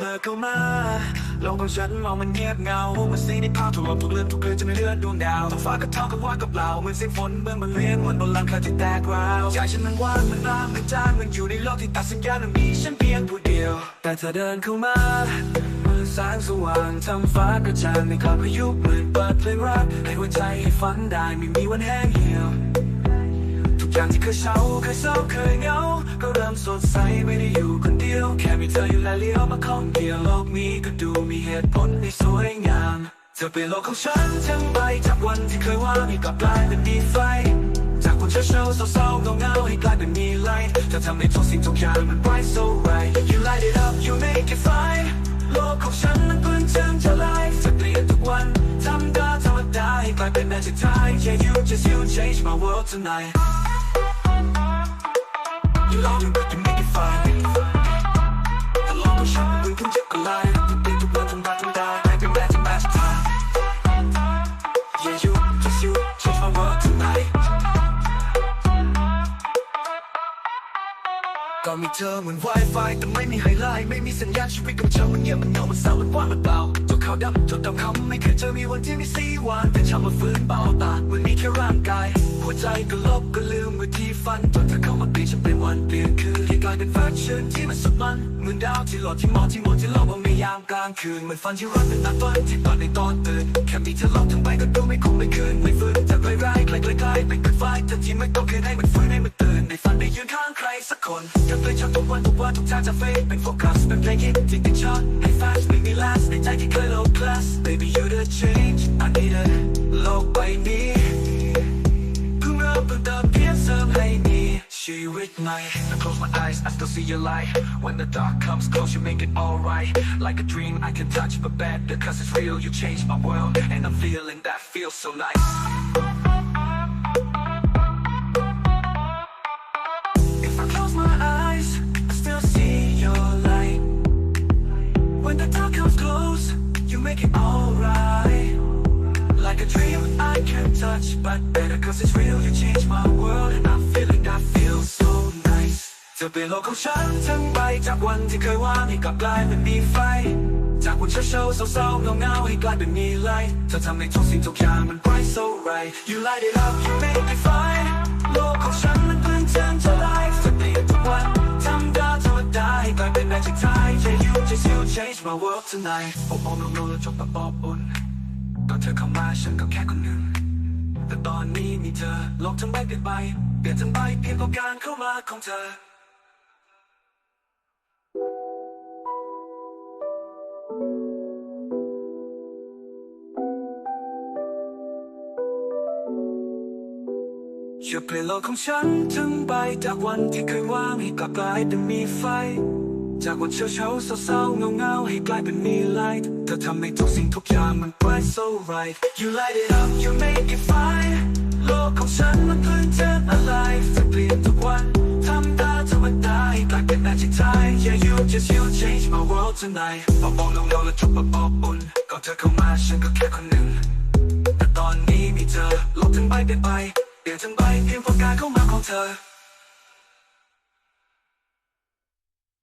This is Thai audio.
เข้ามาโลกของฉันมองมันเงียบเงามันสีในภาพถูกลบทุกเรื่องทุกเรื่องจะไม่เลือนดวงดาวท้องฟ้าก็เท่ากับว่ากับเราเหมือนเสียงฝนเมื่อมันเลี้ยงมือนบนหลังคาที่แตกร้าวใจฉันมันว่างมันร้างมันจางมันอยู่ในโลกที่ตัดสัญญาณมันมีฉันเพียงผู้เดียว แต่เธอเดินเข้ามาเมื่อแสงสว่างทำฟ้ากระจ่างในคราบพายุเหมือนเปิดเพลงรักให้หัวใจให้ฝันได้ไม่มีวันแห้งเหี่ยวทุกอย่างที่เคยเศร้าเคยเศร้าเคยเหงาก็เริ่มสดใสไม่ได้อยู่ แค่มีเธออยู่และเลี้ยวมาของเกี่ยวโลกนี้ก็ดูมีเหตุผลที่สวยงามเธอเป็นโลกของฉันทั้งใบจากวันที่เคยว่างให้กลับกลายเป็นดีไฟ จากวันเช้าเช้าเศร้าๆเงาให้กลายเป็นมีไลท์เธอทำให้ทุกสิ่งทุกอย่างมัน bright so bright you light it up you make it fine โลกของฉันมันเพิ่งเจิมจะไลฟ์จะเปลี่ยนทุกวันทำได้ธรรมดาให้กลายเป็น magic time yeah you just you change my world tonight You love me, but ก็มีเธอเหมือน Wi-Fi แต่ไม่มีไฮไลท์ไม่มีสัญญาณชีวิตกับเธอมันเงียบมันเงามันเศร้ามันว่างมันเปล่าจดขาวดำจดดำคำไม่เคยเจอมีวันที่มีสีหวานแต่ช้ามาฟื้นเบาตาเหมือนมีแค่ร่างกาย หัวใจก็ลบก็ลืมเมื่อที่ฝันจนเธอเข้ามาเปลี่ยนฉันเป็นวันเปลี่ยนคืนที่กลายเป็นแฟชั่นที่มันสุดมันเหมือนดาวที่หลอดที่มองที่มองที่เราว่าไม่ยามกลางคืนเหมือนฝันที่รักเป็นนักฝันที่ตอนในตอนตื่นแค่มีเธอหลอกทั้งใบก็ดูไม่คงไม่คืนไม่ฟื้นแต่ร้ายๆใกล้ๆๆเป็น good fight แต่ที่ไม่ต้องคืนให้มันฟื้นให้มันตื่น สักคนจะเคยชอบทุกวันทุกวันทุกทางจะเฟดเป็นโฟกัสเป็นเพลงฮิตที่ติดชาร์ตให้ fast ไม่มี last ในใจที่เคย low class baby you the change I need it โลกใบนี้ เพิ่งเริ่มเพิ่งเติมเพียงเสริมให้มีชีวิตใหม่ I close my eyes I still see your light When the dark comes close you make it alright Like a dream I can touch but better cause it's real You change my world and I'm feeling that feels so nice make it alright like a dream I can't touch but better cause it's real You change my world and I'm feeling that feels so nice เธอเป็นโลกของฉันทั้งใบจากวันที่เคยว่างให้กลับกลายเป็นมีไฟ จากวันเช้าเช้าๆเศร้าๆเงาๆให้กลายเป็นมีไลท์เธอทำให้ทุกสิ่งทุกอย่างมัน bright so right You light it up you make it fine change my world tonight โอ้โอ้โนโนแล้วจบแบบอบอุ่นตอนเธอเข้ามาฉันก็แค่คนหนึ่ง แต่ตอนนี้มีเธอโลกทั้งใบเปลี่ยนไปเปลี่ยนทั้งใบเพียงเพราะการเข้ามาของเธอช่วยเปลี่ยนโลกของฉันทั้งใบจากวันที่เคยว่างให้กลับกลายเป็นมีไฟ จากวันเช้าเช้าๆเศร้าเงาเงาให้กลายเป็นมีไลท์เธอทำให้ทุกสิ่งทุกอย่างมัน bright so right you light it up you make it fine โลกของฉันมันเพิ่งเจอ alive จะเปลี่ยนทุกวันทำได้ธรรมดาให้กลายเป็น magic time yeah you just you change my world tonight พอมองลงๆแล้วจบแบบอบอุ่นก่อนเธอเข้ามาฉันก็แค่คนหนึ่งแต่ตอนนี้มีเธอลกทั้งใบเปลี่ยนไปเปลี่ยนทั้งใบเพียงเพราะการเข้ามาของเธอ